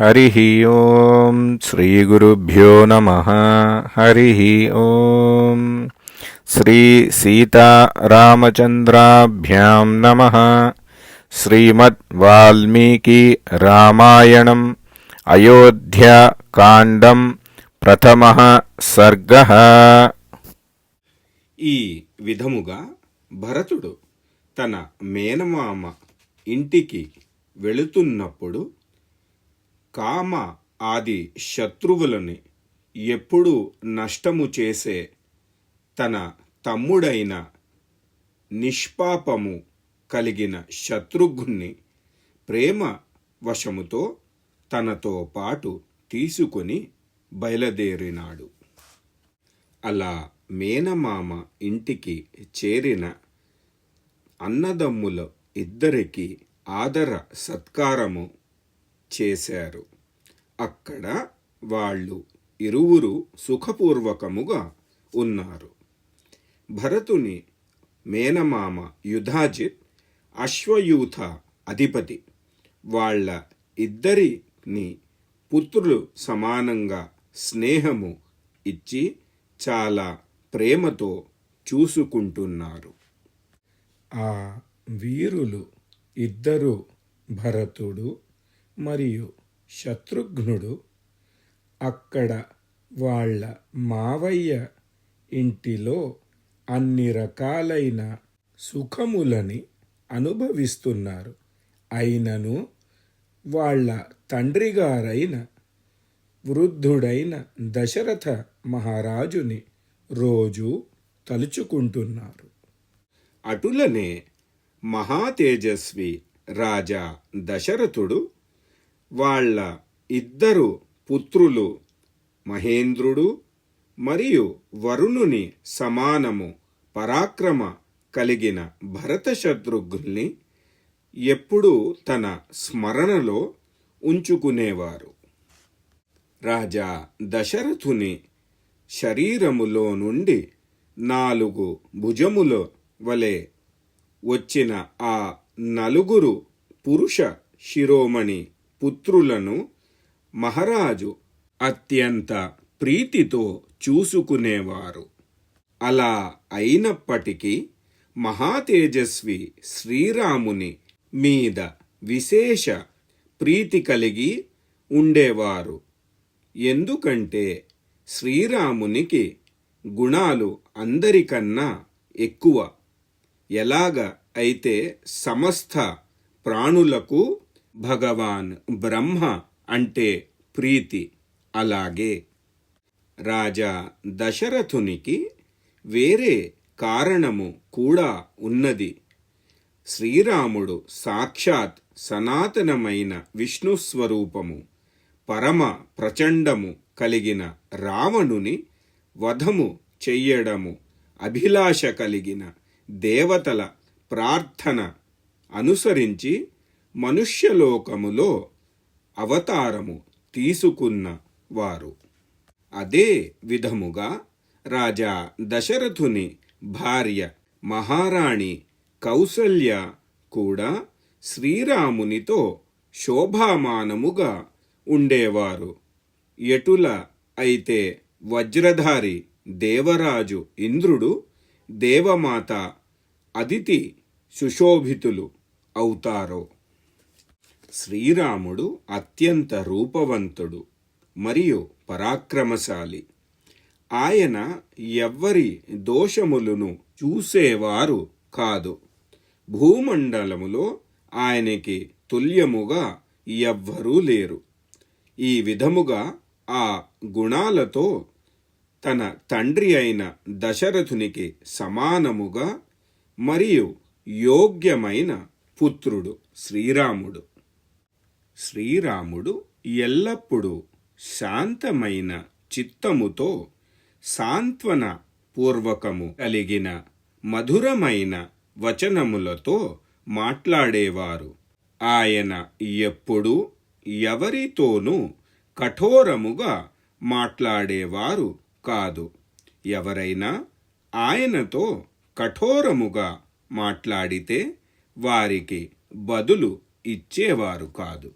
హరి ఓం శ్రీ గురుభ్యో నమ హరి ఓం. శ్రీ సీతారామచంద్రాభ్యాం నమ శ్రీమద్ వాల్మీకి రామాయణం అయోధ్యాకాండం ప్రథమ సర్గ. ఈ విధముగా భరతుడు తన మేనమామ ఇంటికి వెళుతున్నప్పుడు కామ ఆది శత్రువులని ఎప్పుడూ నష్టము చేసే తన తమ్ముడైన నిష్పాపము కలిగిన శత్రుఘ్ని ప్రేమ వశముతో తనతో పాటు తీసుకొని బయలుదేరినాడు. అలా మేనమామ ఇంటికి చేరిన అన్నదమ్ముల ఇద్దరికి ఆదర సత్కారము చేశారు. అక్కడ వాళ్ళు ఇరువురు సుఖపూర్వకముగా ఉన్నారు. భరతుని మేనమామ యుధాజిత్ అశ్వయూథ అధిపతి. వాళ్ళ ఇద్దరిని పుత్రులు సమానంగా స్నేహము ఇచ్చి చాలా ప్రేమతో చూసుకుంటున్నారు. ఆ వీరులు ఇద్దరు భరతుడు మరియు శత్రుఘ్నుడు అక్కడ వాళ్ళ మావయ్య ఇంటిలో అన్ని రకాలైన సుఖములని అనుభవిస్తున్నారు. అయినను వాళ్ళ తండ్రిగారైన వృద్ధుడైన దశరథ మహారాజుని రోజు తలుచుకుంటున్నారు. అటులనే మహాతేజస్వి రాజా దశరథుడు వాళ్ళ ఇద్దరు పుత్రులు మహేంద్రుడు మరియు వరుణుని సమానము పరాక్రమ కలిగిన భరత శత్రుఘ్ని ఎప్పుడూ తన స్మరణలో ఉంచుకునేవారు. రాజా దశరథుని శరీరములో నుండి నాలుగు భుజముల వలె వచ్చిన ఆ నలుగురు పురుష శిరోమణి పుత్రులను మహారాజు అత్యంత ప్రీతితో చూసుకునేవారు. అలా అయినప్పటికీ మహాతేజస్వి శ్రీరాముని మీద విశేష ప్రీతి కలిగి ఉండేవారు. ఎందుకంటే శ్రీరామునికి గుణాలు అందరికన్నా ఎక్కువ. ఎలాగ అయితే సమస్త ప్రాణులకు భగవాన్ బ్రహ్మ అంటే ప్రీతి. అలాగే రాజా దశరథునికి వేరే కారణము కూడా ఉన్నది. శ్రీరాముడు సాక్షాత్ సనాతనమైన విష్ణు స్వరూపము పరమ ప్రచండము కలిగిన రావణుని వధము చెయ్యడము అభిలాష కలిగిన దేవతల ప్రార్థన అనుసరించి మనుష్యలోకములో అవతారము తీసుకున్న వారు. అదే విధముగా రాజా దశరథుని భార్య మహారాణి కౌసల్య కూడా శ్రీరామునితో శోభామానముగా ఉండేవారు. ఎటుల అయితే వజ్రధారి దేవరాజు ఇంద్రుడు దేవమాత అదితి సుశోభితులు అవుతారో. శ్రీరాముడు అత్యంత రూపవంతుడు మరియు పరాక్రమశాలి. ఆయన ఎవ్వరి దోషములను చూసేవారు కాదు. భూమండలములో ఆయనకి తుల్యముగా ఎవ్వరూ లేరు. ఈ విధముగా ఆ గుణాలతో తన తండ్రి అయిన దశరథునికి సమానముగా మరియు యోగ్యమైన పుత్రుడు శ్రీరాముడు. శ్రీరాముడు ఎల్లప్పుడూ శాంతమైన చిత్తముతో సాంత్వన పూర్వకము కలిగిన మధురమైన వచనములతో మాట్లాడేవారు. ఆయన ఎప్పుడూ ఎవరితోనూ కఠోరముగా మాట్లాడేవారు కాదు. ఎవరైనా ఆయనతో కఠోరముగా మాట్లాడితే వారికి బదులు ఇచ్చేవారు కాదు.